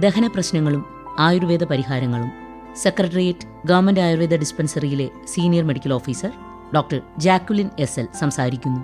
ദഹന പ്രശ്നങ്ങളും ആയുർവേദ പരിഹാരങ്ങളും secretariat government Ayurveda ഡിസ്പെൻസറിയിലെ senior medical officer doctor Jacqueline S L സംസാരിക്കുന്നു.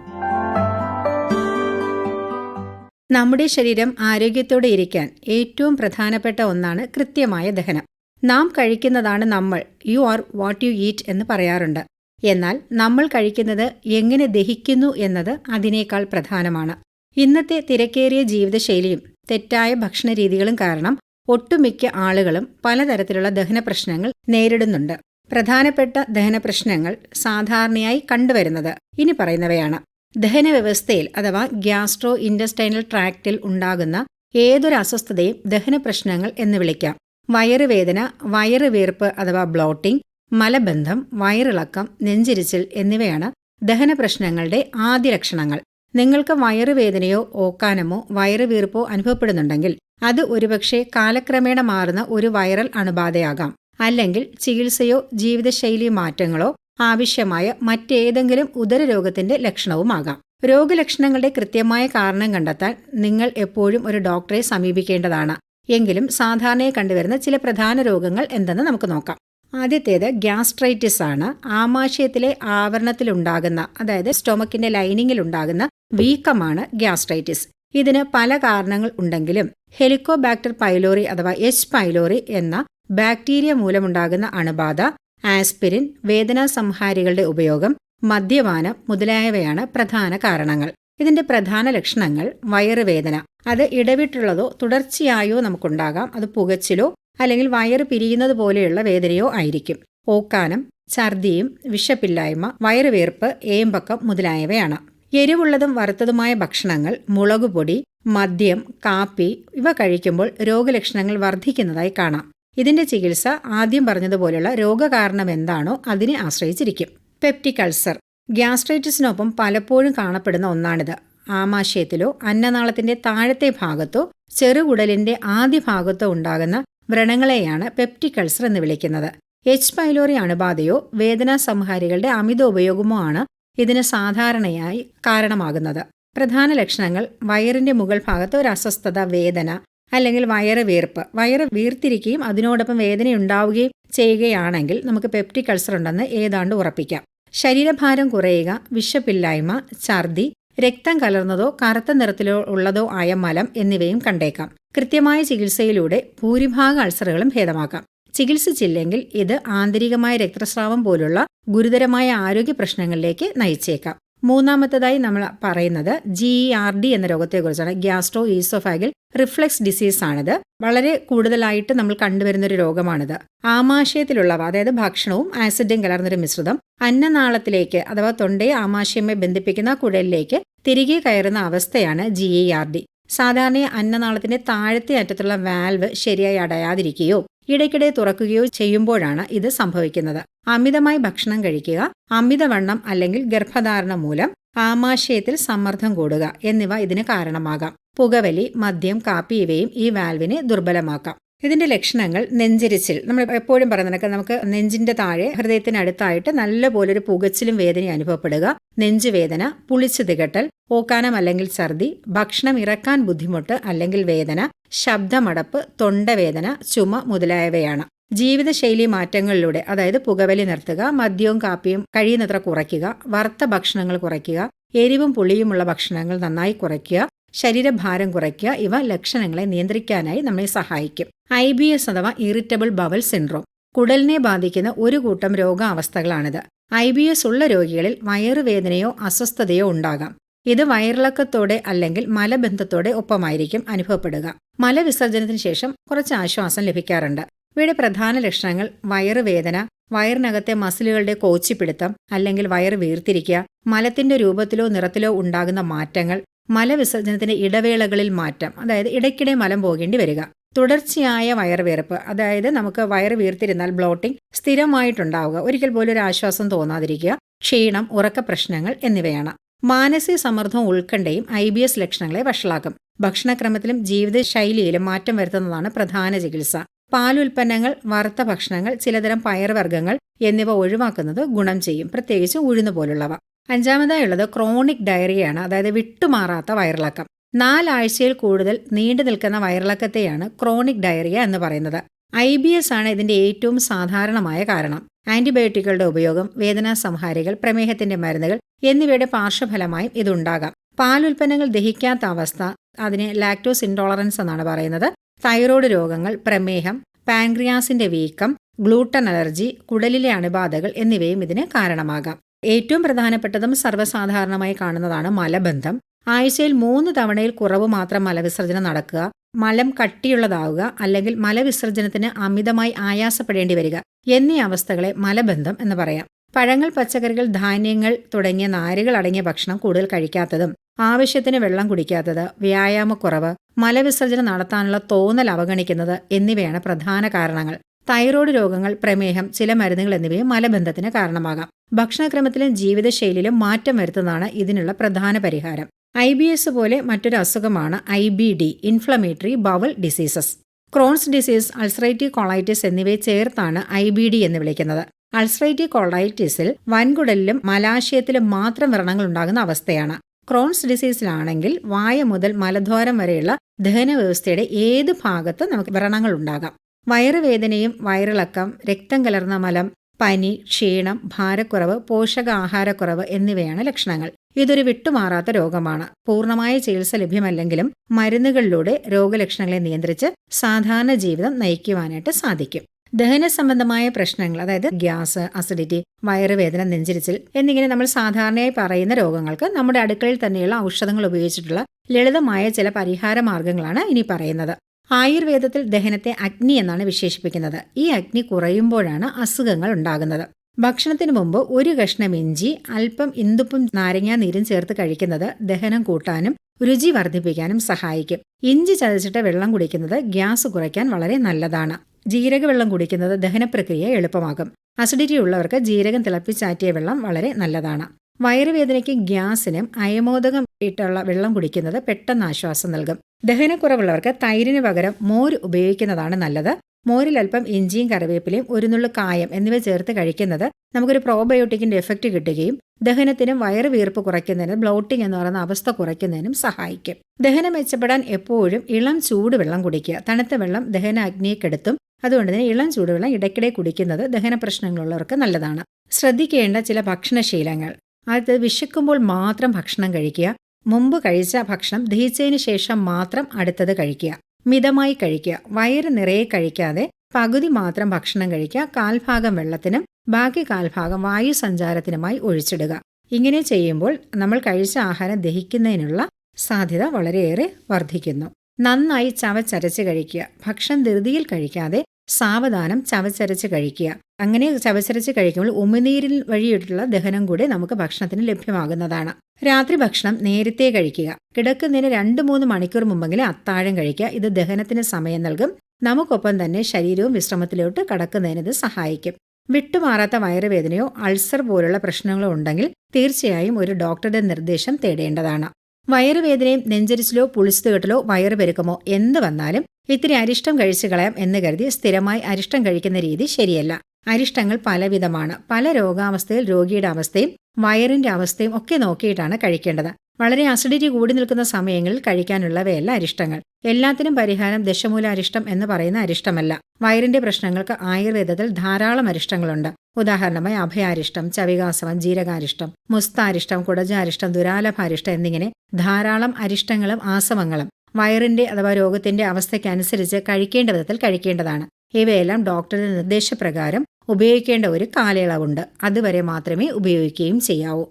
നമ്മുടെ ശരീരം ആരോഗ്യത്തോടെ ഇരിക്കാൻ ഏറ്റവും പ്രധാനപ്പെട്ട ഒന്നാണ് കൃത്യമായ ദഹനം. നാം കഴിക്കുന്നതാണ് നമ്മൾ you are what you eat എന്ന് പറയാറുണ്ട്. എന്നാൽ നമ്മൾ കഴിക്കുന്നത് എങ്ങനെ ദഹിക്കുന്നു എന്നത് അതിനേക്കാൾ പ്രധാനമാണ്. ഇന്നത്തെ തിരക്കേറിയ ജീവിതശൈലിയും തെറ്റായ ഭക്ഷണരീതികളും കാരണം ഒട്ടുമിക്ക ആളുകളും പലതരത്തിലുള്ള ദഹന പ്രശ്നങ്ങൾ നേരിടുന്നുണ്ട്. പ്രധാനപ്പെട്ട ദഹന പ്രശ്നങ്ങൾ സാധാരണയായി കണ്ടുവരുന്നത് ഇനി പറയുന്നവയാണ്. ദഹന വ്യവസ്ഥയിൽ അഥവാ ഗ്യാസ്ട്രോ ഇൻഡസ്റ്റൈനൽ ട്രാക്റ്റിൽ ഉണ്ടാകുന്ന ഏതൊരു അസ്വസ്ഥതയും ദഹന പ്രശ്നങ്ങൾ എന്ന് വിളിക്കാം. വയറുവേദന വയറുവീർപ്പ് അഥവാ ബ്ലോട്ടിംഗ് മലബന്ധം വയറിളക്കം നെഞ്ചിരിച്ചിൽ എന്നിവയാണ് ദഹന പ്രശ്നങ്ങളുടെ ആദ്യ ലക്ഷണങ്ങൾ നിങ്ങൾക്ക് വയറുവേദനയോ ഓക്കാനമോ വയറുവീർപ്പോ അനുഭവപ്പെടുന്നുണ്ടെങ്കിൽ അത് ഒരുപക്ഷെ കാലക്രമേണ മാറുന്ന ഒരു വൈറൽ അണുബാധയാകാം. അല്ലെങ്കിൽ ചികിത്സയോ ജീവിതശൈലി മാറ്റങ്ങളോ ആവശ്യമായ മറ്റേതെങ്കിലും ഉദരരോഗത്തിന്റെ ലക്ഷണവുമാകാം. രോഗലക്ഷണങ്ങളുടെ കൃത്യമായ കാരണം കണ്ടെത്താൻ നിങ്ങൾ എപ്പോഴും ഒരു ഡോക്ടറെ സമീപിക്കേണ്ടതാണ്. എങ്കിലും സാധാരണയായി കണ്ടുവരുന്ന ചില പ്രധാന രോഗങ്ങൾ എന്തെന്ന് നമുക്ക് നോക്കാം. ആദ്യത്തേത് ഗ്യാസ്ട്രൈറ്റിസ് ആണ് ആമാശയത്തിലെ ആവരണത്തിലുണ്ടാകുന്ന അതായത് സ്റ്റൊമക്കിന്റെ ലൈനിങ്ങിൽ ഉണ്ടാകുന്ന വീക്കമാണ് ഗ്യാസ്ട്രൈറ്റിസ്. ഇതിന് പല കാരണങ്ങൾ ഉണ്ടെങ്കിലും ഹെലിക്കോബാക്ടർ പൈലോറി അഥവാ എച്ച് പൈലോറി എന്ന ബാക്ടീരിയ മൂലമുണ്ടാകുന്ന അണുബാധ ആസ്പിരിൻ വേദനാ സംഹാരികളുടെ ഉപയോഗം മദ്യപാനം മുതലായവയാണ് പ്രധാന കാരണങ്ങൾ. ഇതിന്റെ പ്രധാന ലക്ഷണങ്ങൾ വയറുവേദന. അത് ഇടവിട്ടുള്ളതോ തുടർച്ചയായോ നമുക്കുണ്ടാകാം. അത് പുകച്ചിലോ അല്ലെങ്കിൽ വയറ് പിരിയുന്നത് പോലെയുള്ള വേദനയോ ആയിരിക്കും. ഓക്കാനം ഛർദിയും വിഷപ്പില്ലായ്മ വയറുവേർപ്പ് ഏമ്പക്കം മുതലായവയാണ്. എരിവുള്ളതും വറുത്തതുമായ ഭക്ഷണങ്ങൾ മുളകുപൊടി മദ്യം കാപ്പി ഇവ കഴിക്കുമ്പോൾ രോഗലക്ഷണങ്ങൾ വർദ്ധിക്കുന്നതായി കാണാം. ഇതിന്റെ ചികിത്സ ആദ്യം പറഞ്ഞതുപോലെയുള്ള രോഗകാരണം എന്താണോ അതിനെ ആശ്രയിച്ചിരിക്കും. Peptic ulcer. ഗ്യാസ്ട്രൈറ്റിസിനൊപ്പം പലപ്പോഴും കാണപ്പെടുന്ന ഒന്നാണിത്. ആമാശയത്തിലോ അന്നനാളത്തിന്റെ താഴത്തെ ഭാഗത്തോ ചെറുകുടലിന്റെ ആദ്യ ഭാഗത്തോ ഉണ്ടാകുന്ന വ്രണങ്ങളെയാണ് പെപ്റ്റിക് അൾസർ എന്ന് വിളിക്കുന്നത്. എച്ച് പൈലോറി അണുബാധയോ വേദനാ സംഹാരികളുടെ അമിത ഉപയോഗമോ ആണ് ഇതിന് സാധാരണയായി കാരണമാകുന്നത്. പ്രധാന ലക്ഷണങ്ങൾ വയറിന്റെ മുകൾ ഭാഗത്ത് ഒരു അസ്വസ്ഥത വേദന അല്ലെങ്കിൽ വയറ് വീർപ്പ്. വയറ് വീർത്തിരിക്കുകയും അതിനോടൊപ്പം വേദന ഉണ്ടാവുകയും ചെയ്യുകയാണെങ്കിൽ നമുക്ക് പെപ്റ്റിക് അൾസർ ഉണ്ടെന്ന് ഏതാണ്ട് ഉറപ്പിക്കാം. ശരീരഭാരം കുറയുക വിശപ്പില്ലായ്മ ഛർദി രക്തം കലർന്നതോ കറുത്ത നിറത്തിലോ ഉള്ളതോ ആയ മലം എന്നിവയും കണ്ടേക്കാം. കൃത്യമായ ചികിത്സയിലൂടെ ഭൂരിഭാഗ അൾസറുകളും ഭേദമാക്കാം. ചികിത്സിച്ചില്ലെങ്കിൽ ഇത് ആന്തരികമായ രക്തസ്രാവം പോലുള്ള ഗുരുതരമായ ആരോഗ്യ പ്രശ്നങ്ങളിലേക്ക് നയിച്ചേക്കാം. മൂന്നാമത്തേതായി നമ്മൾ പറയുന്നത് ജി ഇ ആർ ഡി എന്ന രോഗത്തെക്കുറിച്ചാണ്. ഗ്യാസ്ട്രോ ഈസോഫാഗിൽ റിഫ്ലക്സ് ഡിസീസ് ആണിത്. വളരെ കൂടുതലായിട്ട് നമ്മൾ കണ്ടുവരുന്ന ഒരു രോഗമാണിത്. ആമാശയത്തിലുള്ളവ അതായത് ഭക്ഷണവും ആസിഡും കലർന്നൊരു മിശ്രിതം അന്നനാളത്തിലേക്ക് അഥവാ തൊണ്ടയെ ആമാശയമായി ബന്ധിപ്പിക്കുന്ന കുഴലിലേക്ക് തിരികെ കയറുന്ന അവസ്ഥയാണ് ജി ഇ ആർ ഡി സാധാരണ അന്നനാളത്തിന്റെ താഴത്തെ അറ്റത്തുള്ള വാൽവ് ശരിയായി അടയാതിരിക്കുകയോ ഇടയ്ക്കിടെ തുറക്കുകയോ ചെയ്യുമ്പോഴാണ് ഇത് സംഭവിക്കുന്നത്. അമിതമായി ഭക്ഷണം കഴിക്കുക അമിതവണ്ണം അല്ലെങ്കിൽ ഗർഭധാരണം മൂലം ആമാശയത്തിൽ സമ്മർദ്ദം കൂടുക എന്നിവ ഇതിന് കാരണമാകാം. പുകവലി മദ്യം കാപ്പി ഇവയും ഈ വാൽവിനെ ദുർബലമാക്കാം. ഇതിന്റെ ലക്ഷണങ്ങൾ നെഞ്ചിരിച്ചിൽ. നമ്മൾ എപ്പോഴും പറയുന്നത് നമുക്ക് നെഞ്ചിന്റെ താഴെ ഹൃദയത്തിനടുത്തായിട്ട് നല്ലപോലെ ഒരു പുകച്ചിലും വേദനയും അനുഭവപ്പെടുക നെഞ്ചുവേദന പുളിച്ചു തികട്ടൽ ഓക്കാനം അല്ലെങ്കിൽ ഛർദി ഭക്ഷണം ഇറക്കാൻ ബുദ്ധിമുട്ട് അല്ലെങ്കിൽ വേദന ശബ്ദമടപ്പ് തൊണ്ടവേദന ചുമ മുതലായവയാണ്. ജീവിതശൈലി മാറ്റങ്ങളിലൂടെ അതായത് പുകവലി നിർത്തുക മദ്യവും കാപ്പിയും കഴിയുന്നത്ര കുറയ്ക്കുക വറുത്ത ഭക്ഷണങ്ങൾ കുറയ്ക്കുക എരിവും പുളിയുമുള്ള ഭക്ഷണങ്ങൾ നന്നായി കുറയ്ക്കുക ശരീരഭാരം കുറയ്ക്കുക. ഇവ ലക്ഷണങ്ങളെ നിയന്ത്രിക്കാനായി നമ്മെ സഹായിക്കും. ഐ ബി എസ് അഥവാ ഇറിറ്റബിൾ ബവൽ സിൻഡ്രോം. കുടലിനെ ബാധിക്കുന്ന ഒരു കൂട്ടം രോഗാവസ്ഥകളാണിത്. ഐ ബി എസ് ഉള്ള രോഗികളിൽ വയറുവേദനയോ അസ്വസ്ഥതയോ ഉണ്ടാകാം. ഇത് വയറിളക്കത്തോടെ അല്ലെങ്കിൽ മലബന്ധത്തോടെ ഒപ്പമായിരിക്കും അനുഭവപ്പെടുക. മലവിസർജനത്തിന് ശേഷം കുറച്ച് ആശ്വാസം ലഭിക്കാറുണ്ട്. ഇവയുടെ പ്രധാന ലക്ഷണങ്ങൾ വയറുവേദന വയറിനകത്തെ മസിലുകളുടെ കോച്ചിപ്പിടുത്തം അല്ലെങ്കിൽ വയറ് വീർത്തിരിക്കുക മലത്തിന്റെ രൂപത്തിലോ നിറത്തിലോ ഉണ്ടാകുന്ന മാറ്റങ്ങൾ മലവിസർജനത്തിന്റെ ഇടവേളകളിൽ മാറ്റം അതായത് ഇടയ്ക്കിടെ മലം പോകേണ്ടി വരിക. തുടർച്ചയായ വയറുവീർപ്പ് അതായത് നമുക്ക് വയറ് വീർത്തിരുന്നാൽ ബ്ലോട്ടിംഗ് സ്ഥിരമായിട്ടുണ്ടാവുക. ഒരിക്കൽ പോലും ഒരു ആശ്വാസം തോന്നാതിരിക്കുക. ക്ഷീണം ഉറക്ക പ്രശ്നങ്ങൾ എന്നിവയാണ്. മാനസിക സമ്മർദ്ദവും ഉൾക്കണ്ടയും ഐ ബി എസ് ലക്ഷണങ്ങളെ വഷളാക്കും. ഭക്ഷണക്രമത്തിലും ജീവിതശൈലിയിലും മാറ്റം വരുത്തുന്നതാണ് പ്രധാന ചികിത്സ. പാലുൽപ്പന്നങ്ങൾ വറുത്ത ഭക്ഷണങ്ങൾ ചിലതരം പയർവർഗങ്ങൾ എന്നിവ ഒഴിവാക്കുന്നത് ഗുണം ചെയ്യും. പ്രത്യേകിച്ച് ഉഴുന്ന് പോലുള്ളവ അഞ്ചാമതായുള്ളത് ക്രോണിക് ഡയറിയാണ് അതായത് വിട്ടുമാറാത്ത വയറിളക്കം. നാലാഴ്ചയിൽ കൂടുതൽ നീണ്ടു നിൽക്കുന്ന വയറിളക്കത്തെയാണ് ക്രോണിക് ഡയറിയ എന്ന് പറയുന്നത്. ഐ ബി എസ് ആണ് ഇതിന്റെ ഏറ്റവും സാധാരണമായ കാരണം. ആന്റിബയോട്ടിക്കുകളുടെ ഉപയോഗം വേദനാ സംഹാരികൾ പ്രമേഹത്തിന്റെ മരുന്നുകൾ എന്നിവയുടെ പാർശ്വഫലമായും ഇതുണ്ടാകാം. പാലുൽപ്പന്നങ്ങൾ ദഹിക്കാത്ത അവസ്ഥ അതിനെ ലാക്ടോസ് ഇൻടോളറൻസ് എന്നാണ് പറയുന്നത്. തൈറോയ്ഡ് രോഗങ്ങൾ പ്രമേഹം പാൻക്രിയാസിന്റെ വീക്കം ഗ്ലൂട്ടൻ അലർജി കുടലിലെ അണുബാധകൾ എന്നിവയും ഇതിന് കാരണമാകാം. ഏറ്റവും പ്രധാനപ്പെട്ടതും സർവസാധാരണമായി കാണുന്നതാണ് മലബന്ധം. ആഴ്ചയിൽ മൂന്ന് തവണയിൽ കുറവ് മാത്രം മലവിസർജനം നടക്കുക മലം കട്ടിയുള്ളതാവുക അല്ലെങ്കിൽ മലവിസർജനത്തിന് അമിതമായി ആയാസപ്പെടേണ്ടി വരിക എന്നീ അവസ്ഥകളെ മലബന്ധം എന്ന് പറയാം. പഴങ്ങൾ പച്ചക്കറികൾ ധാന്യങ്ങൾ തുടങ്ങിയ നാരുകൾ അടങ്ങിയ ഭക്ഷണം കൂടുതൽ കഴിക്കാത്തതും ആവശ്യത്തിന് വെള്ളം കുടിക്കാത്തത് വ്യായാമക്കുറവ് മലവിസർജനം നടത്താനുള്ള തോന്നൽ അവഗണിക്കുന്നത് എന്നിവയാണ് പ്രധാന കാരണങ്ങൾ. തൈറോയ്ഡ് രോഗങ്ങൾ പ്രമേഹം ചില മരുന്നുകൾ എന്നിവയും മലബന്ധത്തിന് കാരണമാകാം. ഭക്ഷണക്രമത്തിലും ജീവിതശൈലിയിലും മാറ്റം വരുത്തുന്നതാണ് ഇതിനുള്ള പ്രധാന പരിഹാരം. ഐ ബി എസ് പോലെ മറ്റൊരു അസുഖമാണ് I B D inflammatory bowel diseases Crohn's disease ulcerative colitis എന്നിവയെ ചേർത്താണ് ഐ ബി ഡി എന്ന് വിളിക്കുന്നത്. അൾസറേറ്റീവ് കൊളൈറ്റിസിൽ വൻകുടലിലും മലാശയത്തിലും മാത്രം വ്രണങ്ങൾ ഉണ്ടാകുന്ന അവസ്ഥയാണ്. ക്രോൺസ് ഡിസീസിലാണെങ്കിൽ വായ മുതൽ മലദ്വാരം വരെയുള്ള ദഹന വ്യവസ്ഥയുടെ ഏത് ഭാഗത്ത് നമുക്ക് വ്രണങ്ങൾ ഉണ്ടാകാം. വയറുവേദനയും വയറിളക്കം രക്തം കലർന്ന മലം പനി ക്ഷീണം ഭാരക്കുറവ് പോഷകാഹാരക്കുറവ് എന്നിവയാണ് ലക്ഷണങ്ങൾ. ഇതൊരു വിട്ടുമാറാത്ത രോഗമാണ്. പൂർണമായ ചികിത്സ ലഭ്യമല്ലെങ്കിലും മരുന്നുകളിലൂടെ രോഗലക്ഷണങ്ങളെ നിയന്ത്രിച്ച് സാധാരണ ജീവിതം നയിക്കുവാനായിട്ട് സാധിക്കും. ദഹന സംബന്ധമായ പ്രശ്നങ്ങൾ അതായത് ഗ്യാസ് അസിഡിറ്റി വയറുവേദന നെഞ്ചിരിച്ചിൽ എന്നിങ്ങനെ നമ്മൾ സാധാരണയായി പറയുന്ന രോഗങ്ങൾക്ക് നമ്മുടെ അടുക്കളയിൽ തന്നെയുള്ള ഔഷധങ്ങൾ ഉപയോഗിച്ചിട്ടുള്ള ലളിതമായ ചില പരിഹാര മാർഗങ്ങളാണ് ഇനി പറയുന്നത്. ആയുർവേദത്തിൽ ദഹനത്തെ അഗ്നി എന്നാണ് വിശേഷിപ്പിക്കുന്നത്. ഈ അഗ്നി കുറയുമ്പോഴാണ് അസുഖങ്ങൾ ഉണ്ടാകുന്നത്. ഭക്ഷണത്തിന് മുമ്പ് ഒരു കഷ്ണം ഇഞ്ചി അല്പം ഇന്ദുപ്പും നാരങ്ങാ നീരും ചേർത്ത് കഴിക്കുന്നത് ദഹനം കൂട്ടാനും രുചി വർദ്ധിപ്പിക്കാനും സഹായിക്കും. ഇഞ്ചി ചതച്ചിട്ട് വെള്ളം കുടിക്കുന്നത് ഗ്യാസ് കുറയ്ക്കാൻ വളരെ നല്ലതാണ്. ജീരക വെള്ളം കുടിക്കുന്നത് ദഹനപ്രക്രിയ എളുപ്പമാകും അസിഡിറ്റി ഉള്ളവർക്ക് ജീരകം തിളപ്പിച്ചാറ്റിയ വെള്ളം വളരെ നല്ലതാണ്. വയറുവേദനയ്ക്കും ഗ്യാസിനും അയമോദകം ഇട്ടുള്ള വെള്ളം കുടിക്കുന്നത് പെട്ടെന്ന് ആശ്വാസം നൽകും. ദഹനക്കുറവുള്ളവർക്ക് തൈരിന് പകരം മോര് ഉപയോഗിക്കുന്നതാണ് നല്ലത്. മോരിൽ അല്പം ഇഞ്ചിയും കറിവേപ്പിലയും ഒരു നുള്ളു കായം എന്നിവ ചേർത്ത് കഴിക്കുന്നത് നമുക്കൊരു പ്രോബയോട്ടിക്കിന്റെ എഫക്റ്റ് കിട്ടുകയും ദഹനത്തിനും വയറ് വീർപ്പ് കുറയ്ക്കുന്നതിനും ബ്ലോട്ടിംഗ് എന്ന് പറയുന്ന അവസ്ഥ കുറയ്ക്കുന്നതിനും സഹായിക്കും. ദഹനം മെച്ചപ്പെടാൻ എപ്പോഴും ഇളം ചൂടുവെള്ളം കുടിക്കുക. തണുത്ത വെള്ളം ദഹന അഗ്നിയെ കെടുത്തും അതുകൊണ്ട് തന്നെ ഇളം ചൂടുവെള്ളം ഇടയ്ക്കിടെ കുടിക്കുന്നത് ദഹന പ്രശ്നങ്ങളുള്ളവർക്ക് നല്ലതാണ്. ശ്രദ്ധിക്കേണ്ട ചില ഭക്ഷണശീലങ്ങൾ. അത് വിശക്കുമ്പോൾ മാത്രം ഭക്ഷണം കഴിക്കുക. മുമ്പ് കഴിച്ച ഭക്ഷണം ദഹിച്ചതിന് ശേഷം മാത്രം അടുത്തത് കഴിക്കുക. മിതമായി കഴിക്കുക. വയറ് നിറയെ കഴിക്കാതെ പകുതി മാത്രം ഭക്ഷണം കഴിക്കുക. കാൽഭാഗം വെള്ളത്തിനും ബാക്കി കാൽഭാഗം വായു സഞ്ചാരത്തിനുമായി ഒഴിച്ചിടുക. ഇങ്ങനെ ചെയ്യുമ്പോൾ നമ്മൾ കഴിച്ച ആഹാരം ദഹിക്കുന്നതിനുള്ള സാധ്യത വളരെയേറെ വർദ്ധിക്കുന്നു. നന്നായി ചവച്ചരച്ച് കഴിക്കുക. ഭക്ഷണം ധൃതിയിൽ കഴിക്കാതെ സാവധാനം ചവച്ചരച്ച് കഴിക്കുക. അങ്ങനെ ചവച്ചരച്ച് കഴിക്കുമ്പോൾ ഉമിനീരിൽ വഴിയിട്ടുള്ള ദഹനം കൂടി നമുക്ക് ഭക്ഷണത്തിന് ലഭ്യമാകുന്നതാണ്. രാത്രി ഭക്ഷണം നേരത്തെ കഴിക്കുക. കിടക്കുന്നതിന് രണ്ട് മൂന്ന് മണിക്കൂർ മുമ്പെങ്കിലും അത്താഴം കഴിക്കുക. ഇത് ദഹനത്തിന് സമയം നൽകും. നമുക്കൊപ്പം തന്നെ ശരീരവും വിശ്രമത്തിലോട്ട് കടക്കുന്നതിന് ഇത് സഹായിക്കും. വിട്ടുമാറാത്ത വയറുവേദനയോ അൾസർ പോലുള്ള പ്രശ്നങ്ങളോ ഉണ്ടെങ്കിൽ തീർച്ചയായും ഒരു ഡോക്ടറുടെ നിർദ്ദേശം തേടേണ്ടതാണ്. വയറുവേദനയും നെഞ്ചരിച്ചിലോ പുളിച്ചുകെട്ടലോ വയറുപെരുക്കമോ എന്ത് വന്നാലും ഇത്തിരി അരിഷ്ടം കഴിച്ചു കളയാം എന്ന് കരുതി സ്ഥിരമായി അരിഷ്ടം കഴിക്കുന്ന രീതി ശരിയല്ല. അരിഷ്ടങ്ങൾ പലവിധമാണ്. പല രോഗാവസ്ഥയിൽ രോഗിയുടെ അവസ്ഥയും വയറിന്റെ അവസ്ഥയും ഒക്കെ നോക്കിയിട്ടാണ് കഴിക്കേണ്ടത്. വളരെ അസിഡിറ്റി കൂടി നിൽക്കുന്ന സമയങ്ങളിൽ കഴിക്കാനുള്ളവയല്ല അരിഷ്ടങ്ങൾ. എല്ലാത്തിനും പരിഹാരം ദശമൂല അരിഷ്ടം എന്ന് പറയുന്ന അരിഷ്ടമല്ല. വയറിന്റെ പ്രശ്നങ്ങൾക്ക് ആയുർവേദത്തിൽ ധാരാളം അരിഷ്ടങ്ങളുണ്ട്. ഉദാഹരണമായി അഭയാരിഷ്ടം ചവികാസവം ജീരകാരിഷ്ടം മുസ്താരിഷ്ടം കുടജാരിഷ്ടം ദുരാലഭാരിഷ്ടം എന്നിങ്ങനെ ധാരാളം അരിഷ്ടങ്ങളും ആസവങ്ങളും. വയറിന്റെ അഥവാ രോഗത്തിന്റെ അവസ്ഥയ്ക്കനുസരിച്ച് കഴിക്കേണ്ട വിധത്തിൽ കഴിക്കേണ്ടതാണ്. ഇവയെല്ലാം ഡോക്ടറുടെ നിർദ്ദേശപ്രകാരം ഉപയോഗിക്കേണ്ട ഒരു കാലയളവുണ്ട്. അതുവരെ മാത്രമേ ഉപയോഗിക്കുകയും ചെയ്യാവൂ.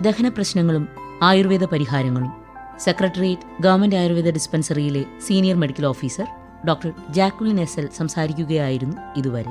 ദഹന പ്രശ്നങ്ങളും ആയുർവേദ പരിഹാരങ്ങളും. Secretariat government Ayurveda ഡിസ്പെൻസറിയിലെ senior medical officer doctor Jacqueline S L സംസാരിക്കുകയായിരുന്നു ഇതുവരെ.